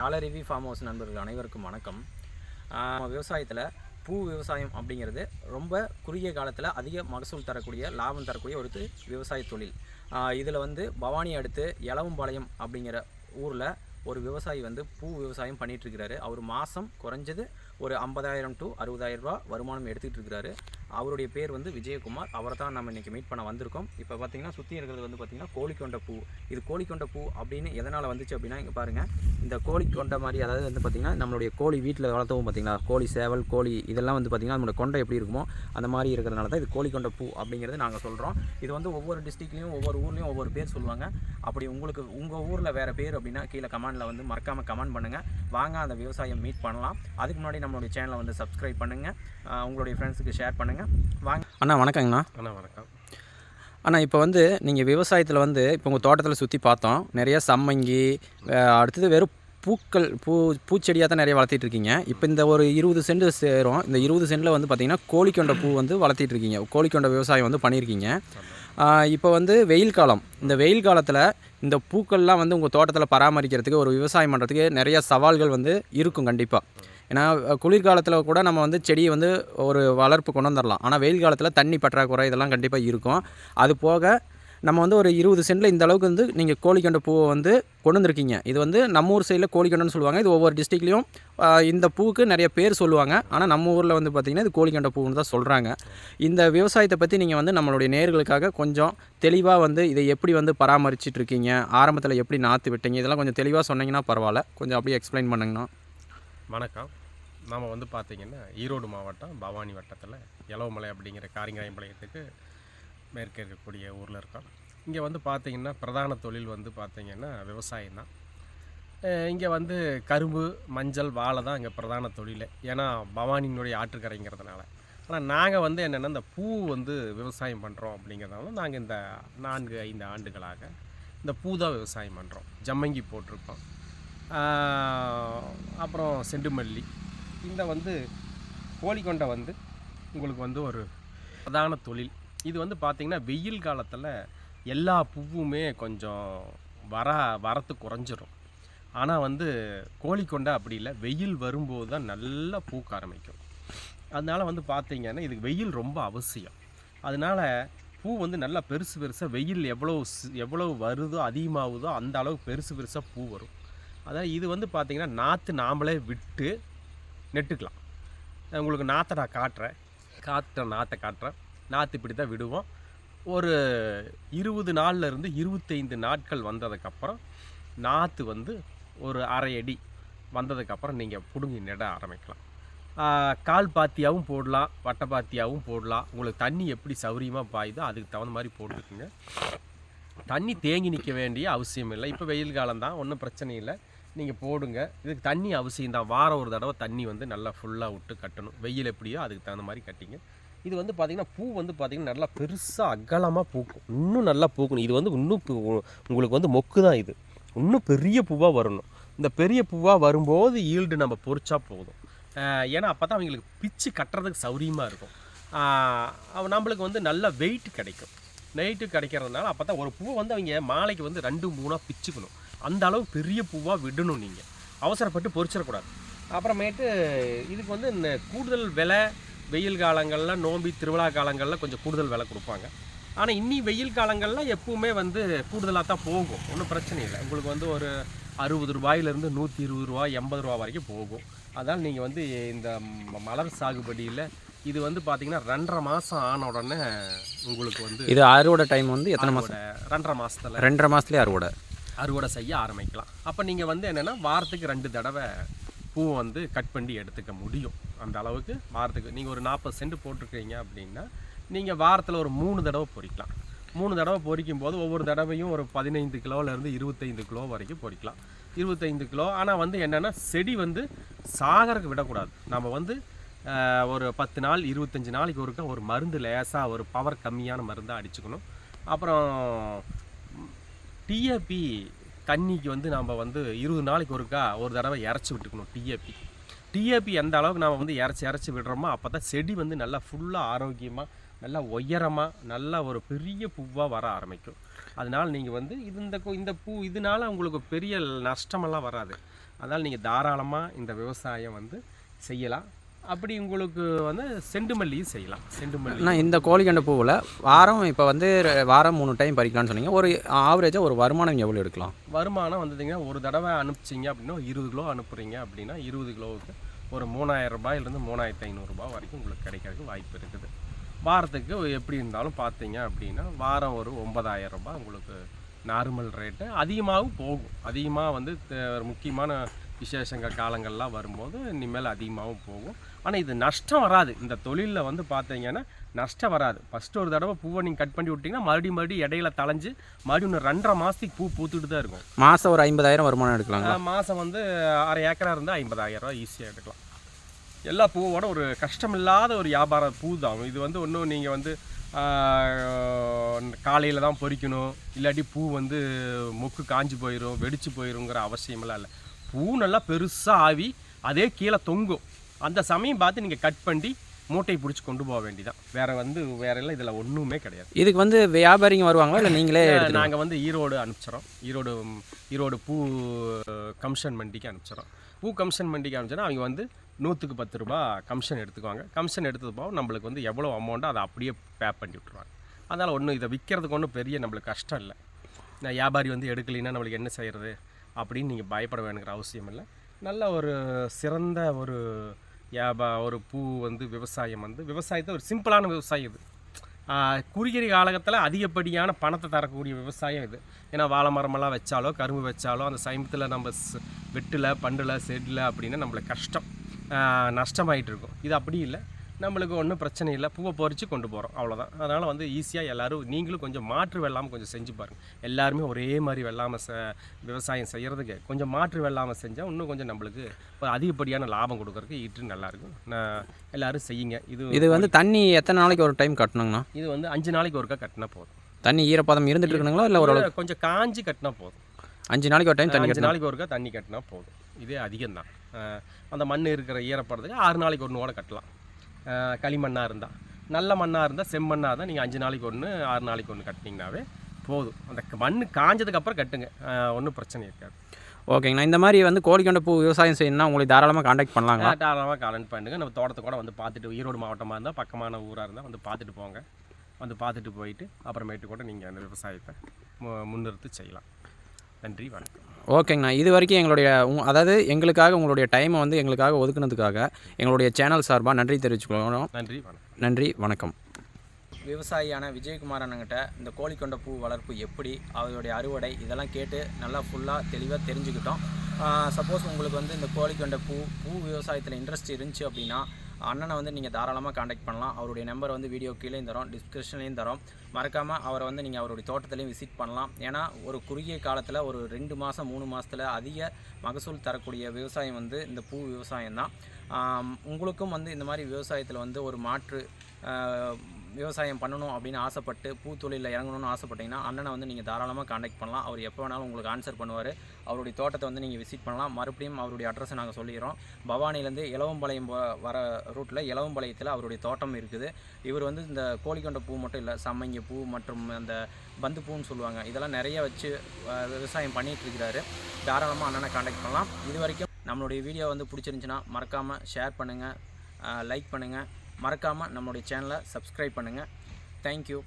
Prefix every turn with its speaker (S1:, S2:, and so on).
S1: டாலரிவி farm house நண்பர்கள் அனைவருக்கும் வணக்கம். விவசாயத்தில் பூ விவசாயம் அப்படிங்கிறது ரொம்ப குறுகிய காலத்தில் அதிக மகசூல் தரக்கூடிய லாபம் தரக்கூடிய ஒரு விவசாய தொழில். இதில் வந்து பவானி அடுத்து எலவம்பாளையம் அப்படிங்கிற ஊரில் ஒரு விவசாயி வந்து பூ விவசாயம் பண்ணிகிட்ருக்கிறாரு அவர் மாதம் குறைஞ்சது ஒரு ஐம்பதாயிரம் டு அறுபதாயிரம் ரூபா வருமானம் எடுத்துக்கிட்டு இருக்கிறாரு. அவருடைய பேர் வந்து விஜயகுமார். அவரை தான் நம்ம இன்றைக்கி மீட் பண்ண வந்திருக்கோம். இப்போ பார்த்தீங்கன்னா சுற்றி இருக்கிறது வந்து பார்த்திங்கன்னா கோழிக்கொண்ட பூ. இது கோழிக்கொண்ட பூ அப்படின்னு எதனால் வந்துச்சு அப்படின்னா இங்கே பாருங்கள் இந்த கோழி கொண்ட மாதிரி அதாவது வந்து பார்த்திங்கன்னா நம்மளுடைய கோழி வீட்டில் வளர்த்தவும் பார்த்தீங்களா கோழி சேவல் கோழி இதெல்லாம் வந்து பார்த்திங்கன்னா நம்மளோட கொண்டை எப்படி இருக்குமோ அந்த மாதிரி இருக்கிறதுனால தான் இது கோழி கொண்ட பூ அப்படிங்கிறது நாங்கள் சொல்கிறோம் இது வந்து ஒவ்வொரு டிஸ்ட்ரிக்ட்லேயும் ஒவ்வொரு ஊர்லேயும் ஒவ்வொரு பேர் சொல்லுவாங்க. அப்படி உங்களுக்கு உங்கள் ஊரில் வேறு பேர் அப்படின்னா கீழே கமெண்டில் வந்து மறக்காமல் கமெண்ட் பண்ணுங்கள் வாங்க அந்த விவசாயம் மீட் பண்ணலாம். அதுக்கு முன்னாடி நம்மளுடைய சேனலை வந்து சப்ஸ்கிரைப் பண்ணுங்கள் உங்களுடைய ஃப்ரெண்ட்ஸுக்கு ஷேர் பண்ணுங்கள் வாங்க. அண்ணா வணக்கங்கண்ணா.
S2: அண்ணா வணக்கம்.
S1: அண்ணா இப்போ வந்து நீங்கள் விவசாயத்தில் வந்து இப்போ உங்கள் தோட்டத்தில் சுற்றி பார்த்தோம். நிறைய சம்மங்கி அடுத்தது வெறும் பூக்கள் பூ பூச்செடியாக தான் நிறைய வளர்த்திட்டு இருக்கீங்க. இப்போ இந்த ஒரு இருபது சென்ட் சேரும். இந்த இருபது சென்டில் வந்து பார்த்தீங்கன்னா கோழிக்கொண்ட பூ வந்து வளர்த்திட்டு இருக்கீங்க. கோழிக்கொண்ட விவசாயம் வந்து பண்ணியிருக்கீங்க. இப்போ வந்து வெயில் காலம். இந்த வெயில் காலத்தில் இந்த பூக்கள்லாம் வந்து உங்கள் தோட்டத்தில் பராமரிக்கிறதுக்கு ஒரு விவசாயம் பண்ணுறதுக்கு நிறைய சவால்கள் வந்து இருக்கும் கண்டிப்பாக ஏன்னா குளிர்காலத்தில் கூட நம்ம வந்து செடியை வந்து ஒரு வளர்ப்பு கொண்டு வந்துடலாம் ஆனால் வெயில் காலத்தில் தண்ணி பற்றாக்குறை இதெல்லாம் கண்டிப்பாக இருக்கும். அது போக நம்ம வந்து ஒரு இருபது சென்டில் இந்த அளவுக்கு வந்து நீங்கள் கோழிக்கொண்ட பூவை வந்து கொண்டு வந்திருக்கீங்க. இது வந்து நம்ம ஊர் சைடில் கோழிக்கொண்டன்னு சொல்லுவாங்க. இது ஒவ்வொரு டிஸ்ட்ரிக்ட்லேயும் இந்த பூவுக்கு நிறைய பேர் சொல்லுவாங்க. ஆனால் நம்ம ஊரில் வந்து பார்த்திங்கன்னா இது கோழிக்கொண்ட பூன்னு தான் சொல்கிறாங்க இந்த விவசாயத்தை பற்றி நீங்கள் வந்து நம்மளுடைய நேர்களுக்காக கொஞ்சம் தெளிவாக வந்து இதை எப்படி வந்து பராமரிச்சிட்டு இருக்கீங்க ஆரம்பத்தில் எப்படி நாற்று விட்டீங்க? இதெல்லாம் கொஞ்சம் தெளிவாக சொன்னீங்கன்னா பரவாயில்ல. கொஞ்சம் அப்படியே எக்ஸ்பிளைன் பண்ணுங்கண்ணா.
S2: வணக்கம். நாம் வந்து பார்த்திங்கன்னா ஈரோடு மாவட்டம் பவானி வட்டத்தில் எலவமலை அப்படிங்கிற காரிங்காயம்பாளையத்துக்கு மேற்கே இருக்கக்கூடிய ஊரில் இருக்கோம். இங்கே வந்து பார்த்திங்கன்னா பிரதான தொழில் வந்து பார்த்திங்கன்னா விவசாயம் தான். இங்கே வந்து கரும்பு மஞ்சள் வாழை தான் இங்கே பிரதான தொழில். ஏன்னா பவானியினுடைய ஆற்றுக்கரைங்கிறதுனால. ஆனால் நாங்கள் வந்து என்னென்னா இந்த பூ வந்து விவசாயம் பண்ணுறோம் அப்படிங்கிறதுனால நாங்கள் இந்த நான்கு ஐந்து ஆண்டுகளாக இந்த பூ தான் விவசாயம் பண்ணுறோம் ஜம்மங்கி போட்டிருக்கோம் அப்புறம் செண்டுமல்லி இந்த வந்து கோழிக்கொண்டை வந்து உங்களுக்கு வந்து ஒரு பிரதான தொழில். இது வந்து பார்த்திங்கன்னா வெயில் காலத்தில் எல்லா பூவுமே கொஞ்சம் வர வரத்து குறைஞ்சிரும். ஆனால் வந்து கோழிக்கொண்டை அப்படி இல்லை. வெயில் வரும்போது தான் நல்லா பூக்க ஆரம்பிக்கும். அதனால் வந்து பார்த்திங்கன்னா இதுக்கு வெயில் ரொம்ப அவசியம். அதனால் பூ வந்து நல்லா பெருசு பெருசாக வெயில் எவ்வளோ எவ்வளோ வருதோ அதிகமாகுதோ அந்த அளவு பெருசு பெருசாக பூ வரும். அதாவது இது வந்து பார்த்திங்கன்னா நாற்று நாமளே விட்டு நெட்டுக்கலாம். உங்களுக்கு நாற்றை நான் காட்டுறேன். காற்ற நாற்றை காட்டுறேன். நாற்று இப்படி தான் விடுவோம். ஒரு இருபது நாள்ல இருந்து இருபத்தைந்து நாட்கள் வந்ததுக்கப்புறம் நாற்று வந்து ஒரு அரை அடி வந்ததுக்கப்புறம் நீங்கள் பிடுங்கி நட ஆரம்பிக்கலாம். கால் பாத்தியாகவும் போடலாம் வட்டை பாத்தியாகவும் போடலாம். உங்களுக்கு தண்ணி எப்படி சௌரியமாக பாயுதோ அதுக்கு தகுந்த மாதிரி போட்டுக்குங்க. தண்ணி தேங்கி நிற்க வேண்டிய அவசியம் இல்லை இப்போ வெயில் காலம் தான் ஒன்றும் பிரச்சனை இல்லை. நீங்கள் போடுங்க. இதுக்கு தண்ணி அவசியம் தான். வாரம் ஒரு தடவை தண்ணி வந்து நல்லா ஃபுல்லாக விட்டு கட்டணும். வெயில் எப்படியோ அதுக்கு தகுந்த மாதிரி கட்டிங்க. இது வந்து பார்த்திங்கன்னா பூ வந்து பார்த்திங்கன்னா நல்லா பெருசாக அகலமாக பூக்கும். இன்னும் நல்லா பூக்கணும். இது வந்து இன்னும் பூ- உங்களுக்கு வந்து மொக்கு தான் இது. இன்னும் பெரிய பூவாக வரணும். இந்த பெரிய பூவாக வரும்போது ஈல்டு நம்ம பொறிச்சா போதும். ஏன்னா அப்போ தான் அவங்களுக்கு பிச்சு கட்டுறதுக்கு சௌரியமாக இருக்கும். நம்மளுக்கு வந்து நல்ல வெயிட் கிடைக்கும். நைட்டு கிடைக்கிறதுனால அப்போ தான் ஒரு பூவை வந்து அவங்க மாலைக்கு வந்து ரெண்டு மூணாக பிச்சுக்கணும். அந்த அளவு பெரிய பூவாக விடணும் நீங்கள் அவசரப்பட்டு பொறிச்சிடக்கூடாது அப்புறமேட்டு இதுக்கு வந்து இந்த கூடுதல் விலை வெயில் காலங்களில் நோம்பி திருவிழா காலங்களில் கொஞ்சம் கூடுதல் விலை கொடுப்பாங்க. ஆனால் இன்னி வெயில் காலங்களில் எப்பவுமே வந்து கூடுதலாக தான் போகும். ஒன்றும் பிரச்சனை இல்லை. உங்களுக்கு வந்து ஒரு அறுபது ரூபாயிலிருந்து நூற்றி இருபது ரூபா எண்பது ரூபா வரைக்கும் போகும். அதனால் நீங்கள் வந்து இந்த மலர் சாகுபடியில் இது வந்து பார்த்தீங்கன்னா ரெண்டரை மாதம் ஆன உடனே உங்களுக்கு வந்து
S1: இது அறுவடை டைம் வந்து எத்தனை மாதம்
S2: ரெண்டரை மாதத்தில்
S1: ரெண்டரை மாதத்துலேயே அறுவடை.
S2: அறுவடை செய்ய ஆரம்பிக்கலாம். அப்போ நீங்கள் வந்து என்னென்னா வாரத்துக்கு ரெண்டு தடவை பூவை வந்து கட் பண்ணி எடுத்துக்க முடியும். அந்த அளவுக்கு வாரத்துக்கு நீங்கள் ஒரு நாற்பது சென்ட் போட்டிருக்கீங்க அப்படின்னா நீங்கள் வாரத்தில் ஒரு மூணு தடவை பொறிக்கலாம். மூணு தடவை பொறிக்கும் போது ஒவ்வொரு தடவையும் ஒரு பதினைந்து கிலோலேருந்து இருபத்தைந்து கிலோ வரைக்கும் பொறிக்கலாம். இருபத்தைந்து கிலோ ஆனால் வந்து என்னென்னா செடி வந்து சாகறதுக்கு விடக்கூடாது. நம்ம வந்து ஒரு பத்து நாள் இருபத்தஞ்சி நாளைக்கு ஒருக்கா ஒரு மருந்து லேசாக ஒரு பவர் கம்மியான மருந்தாக அடிச்சுக்கணும். அப்புறம் டிஏபி தண்ணிக்கு வந்து நம்ம வந்து இருபது நாளைக்கு ஒருக்கா ஒரு தடவை இறச்சி விட்டுக்கணும் டிஏபி டிஏபி எந்த அளவுக்கு நம்ம வந்து இறச்சி இறச்சி விடுறோமோ அப்போ தான் செடி வந்து நல்லா ஃபுல்லாக ஆரோக்கியமாக நல்லா உயரமாக நல்லா ஒரு பெரிய பூவாக வர ஆரம்பிக்கும். அதனால் நீங்கள் வந்து இது இந்த இந்த பூ இதனால உங்களுக்கு பெரிய நஷ்டமெல்லாம் வராது. அதனால் நீங்கள் தாராளமாக இந்த விவசாயம் வந்து செய்யலாம். அப்படி உங்களுக்கு வந்து செண்டுமல்லியும் செய்யலாம். செண்டுமல்லி.
S3: ஆனால் இந்த கோழிக்கண்ட பூவில் வாரம் இப்போ வந்து வாரம் மூணு டைம் பறிக்கலாம்னு சொன்னீங்க. ஒரு ஆவரேஜாக ஒரு வருமானம் எவ்வளோ எடுக்கலாம்?
S2: வருமானம் வந்ததுங்கன்னா ஒரு தடவை அனுப்பிச்சிங்க அப்படின்னா இருபது கிலோ அனுப்புகிறீங்க அப்படின்னா இருபது கிலோவுக்கு ஒரு மூணாயிரம் ரூபாயிலிருந்து மூணாயிரத்து ஐநூறுரூபா வரைக்கும் உங்களுக்கு கிடைக்கிறதுக்கு வாய்ப்பு இருக்குது. வாரத்துக்கு எப்படி இருந்தாலும் பார்த்தீங்க அப்படின்னா வாரம் ஒரு ஒன்பதாயிரம் ரூபாய் உங்களுக்கு நார்மல் ரேட்டு அதிகமாகவும் போகும். அதிகமாக வந்து முக்கியமான விசேஷங்கள் காலங்கள்லாம் வரும்போது இனிமேல் அதிகமாகவும் போகும். ஆனால் இது நஷ்டம் வராது. இந்த தொழிலில் வந்து பார்த்தீங்கன்னா நஷ்டம் வராது. ஃபஸ்ட்டு ஒரு தடவை பூவை நீங்கள் கட் பண்ணி விட்டிங்கன்னா மறுபடியும் மறுபடியும் இடையில தளைஞ்சு மறுபடியும் இன்னும் ரெண்டரை மாதத்துக்கு பூ பூத்துட்டு தான் இருக்கும்.
S3: மாதம் ஒரு ஐம்பதாயிரம் வருமானம் எடுக்கலாங்களா?
S2: மாதம் வந்து அரை ஏக்கரா இருந்தால் ஐம்பதாயிரம் ரூபாய் ஈஸியாக எடுக்கலாம். எல்லா பூவோட ஒரு கஷ்டமில்லாத ஒரு வியாபார பூ தான் இது வந்து ஒன்றும் நீங்கள் வந்து காலையில் தான் பொறிக்கணும். இல்லாட்டி பூ வந்து மொக்கு காஞ்சி போயிடும் வெடிச்சு போயிருங்கிற அவசியமெல்லாம் இல்லை. பூ நல்லா பெருசாக ஆவி அதே கீழே தொங்கும். அந்த சமயம் பார்த்து நீங்கள் கட் பண்ணி மூட்டை பிடிச்சி கொண்டு போக வேண்டியதான் வேற வந்து வேற எல்லாம் இதில் ஒன்றுமே கிடையாது.
S3: இதுக்கு வந்து வியாபாரிங்க வருவாங்களா இல்லை நீங்களே
S2: நாங்கள் வந்து ஈரோடு அனுப்பிச்சிரோம் ஈரோடு ஈரோடு பூ கமிஷன் மண்டிக்கு அனுப்பிச்சிரோம் பூ கமிஷன் மண்டிக்கு அனுப்பிச்சோன்னா அவங்க வந்து நூற்றுக்கு பத்து ரூபா கமிஷன் எடுத்துக்குவாங்க. கமிஷன் எடுத்தது போக நம்மளுக்கு வந்து எவ்வளோ அமௌண்ட்டோ அதை அப்படியே பே பண்ணி விட்ருவாங்க அதனால் ஒன்றும் இதை விற்கிறதுக்கு ஒன்றும் பெரிய நம்மளுக்கு கஷ்டம் இல்லை. நான் வியாபாரி வந்து எடுக்கலைன்னா நம்மளுக்கு என்ன செய்கிறது அப்படின்னு நீங்கள் பயப்பட வேணுங்கிற அவசியம் இல்லை. நல்ல ஒரு சிறந்த ஒரு வியாபா ஒரு பூ வந்து விவசாயம் வந்து விவசாயத்தை ஒரு சிம்பிளான விவசாயம் இது. குறுகிய காலகத்தில் அதிகப்படியான பணத்தை தரக்கூடிய விவசாயம் இது. ஏன்னா வாழை மரமெல்லாம் வச்சாலோ கரும்பு வச்சாலோ அந்த சமயத்தில் நம்ம வெட்டில் பண்டில் செடில் அப்படின்னா நம்மளுக்கு கஷ்டம். நஷ்டமாயிட்டு இருக்கும். இது அப்படி இல்லை. நம்மளுக்கு ஒன்றும் பிரச்சனை இல்லை. பூவை பறித்து கொண்டு போகிறோம் அவ்வளோதான் அதனால் வந்து ஈஸியாக எல்லாரும் நீங்களும் கொஞ்சம் மாற்று வெள்ளாமல் கொஞ்சம் செஞ்சு பாருங்கள் எல்லாருமே ஒரே மாதிரி வெள்ளாமல் ச விவசாயம் செய்கிறதுக்கு கொஞ்சம் மாற்று வெள்ளாமல் செஞ்சால் இன்னும் கொஞ்சம் நம்மளுக்கு அதிகப்படியான லாபம் கொடுக்கறதுக்கு ஈட்டு நல்லாயிருக்கும் நான் எல்லாரும் செய்யுங்க. இது
S3: இது வந்து தண்ணி எத்தனை நாளைக்கு ஒரு டைம் கட்டணுங்கண்ணா?
S2: இது வந்து அஞ்சு நாளைக்கு ஒருக்கா கட்டினா போதும்.
S3: தண்ணி ஈரப்பதம் இருந்துட்டு இருக்கணுங்களா இல்லை ஒரு
S2: கொஞ்சம் காஞ்சி கட்டினா போதும்.
S3: அஞ்சு நாளைக்கு ஒரு டைம் தண்ணி
S2: அஞ்சு நாளைக்கு ஒருக்கா தண்ணி கட்டினா போதும். இதே அதிகம்தான். அஹ் அந்த மண் இருக்கிற ஈரப்படுறதுக்கு ஆறு நாளைக்கு ஒன்று கூட கட்டலாம். களிமண்ணாக இருந்தால் நல்ல மண்ணாக இருந்தால் செம்மண்ணாக இருந்தால் நீங்கள் அஞ்சு நாளைக்கு ஒன்று ஆறு நாளைக்கு ஒன்று கட்டினீங்கனாவே போதும். அந்த மண் காஞ்சதுக்கப்புறம் கட்டுங்க. ஒன்றும் பிரச்சனை இருக்காது.
S3: ஓகேங்கண்ணா இந்த மாதிரி வந்து கோழிக்கொண்ட பூ விவசாயம் செய்யணும்னா உங்களை தாராளமாக காண்டாக்ட் பண்ணலாங்களா?
S2: தாராளமாக காலண்ட் பண்ணுங்க. நம்ம தோட்டத்தை கூட வந்து பார்த்துட்டு ஈரோடு மாவட்டமாக இருந்தால் பக்கமான ஊராக இருந்தால் வந்து பார்த்துட்டு போங்க. வந்து பார்த்துட்டு போயிட்டு அப்புறமேட்டு கூட நீங்கள் அந்த விவசாயத்தை மு- முன்னிறுத்தி செய்யலாம். நன்றி வணக்கம்.
S3: ஓகேங்கண்ணா. இது வரைக்கும் எங்களுடைய அதாவது எங்களுக்காக உங்களுடைய டைமை வந்து எங்களுக்காக ஒதுக்குனதுக்காக எங்களுடைய சேனல் சார்பாக நன்றி தெரிவிச்சுக்கிறோம்
S2: நன்றி
S3: நன்றி வணக்கம்.
S1: விவசாயியான விஜயகுமார் அண்ணங்கிட்ட இந்த கோழிக்கொண்ட பூ வளர்ப்பு எப்படி அவருடைய அறுவடை இதெல்லாம் கேட்டு நல்லா ஃபுல்லாக தெளிவாக தெரிஞ்சுக்கிட்டோம். சப்போஸ் உங்களுக்கு வந்து இந்த கோழிக்கொண்ட பூ பூ விவசாயத்தில் இன்ட்ரெஸ்ட் இருந்துச்சு அப்படின்னா அண்ணனை வந்து நீங்கள் தாராளமாக காண்டாக்ட் பண்ணலாம். அவருடைய நம்பர் வந்து வீடியோ கீழே தரோம் டிஸ்கிரிப்ஷன்லேயும் தரோம். மறக்காமல் அவரை வந்து நீங்கள் அவருடைய தோட்டத்திலையும் விசிட் பண்ணலாம். ஏன்னா ஒரு குறுகிய காலத்தில் ஒரு ரெண்டு மாதம் மூணு மாதத்தில் அதிக மகசூல் தரக்கூடிய விவசாயம் வந்து இந்த பூ விவசாயம் தான் உங்களுக்கும் வந்து இந்த மாதிரி விவசாயத்தில் வந்து ஒரு மாற்று விவசாயம் பண்ணணும் அப்படின்னு ஆசைப்பட்டு பூத்தொழிலில் இறங்கணும்னு ஆசைப்பட்டீங்கன்னா அண்ணனை வந்து நீங்கள் தாராளமாக காண்டாக்ட் பண்ணலாம். அவர் எப்போ வேணாலும் உங்களுக்கு ஆன்சர் பண்ணுவார். அவருடைய தோட்டத்தை வந்து நீங்கள் விசிட் பண்ணலாம். மறுபடியும் அவருடைய அட்ரஸை நாங்கள் சொல்லிடுறோம். பவானிலேருந்து இளவம்பாளையம் போ- வர ரூட்டில் இளவம்பாளையத்தில் அவருடைய தோட்டம் இருக்குது. இவர் வந்து இந்த கோழிக்கொண்ட பூ மட்டும் இல்லை சம்மங்கி பூ மற்றும் அந்த பந்து பூன்னு சொல்லுவாங்க. இதெல்லாம் நிறைய வச்சு விவசாயம் பண்ணிகிட்ருக்கிறாரு தாராளமாக அண்ணனை காண்டாக்ட் பண்ணலாம். இது வரைக்கும் நம்மளுடைய வீடியோ வந்து பிடிச்சிருந்துச்சின்னா மறக்காமல் ஷேர் பண்ணுங்கள் லைக் பண்ணுங்கள் மறக்காமல் நம்மளுடைய சேனலை சப்ஸ்கிரைப் பண்ணுங்கள் தேங்க்யூ